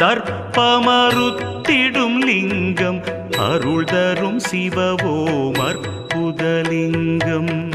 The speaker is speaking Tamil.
தர்ப்பமறுத்திடும் லிங்கம் அருள் தரும் சிவவோமர் புதலிங்கம்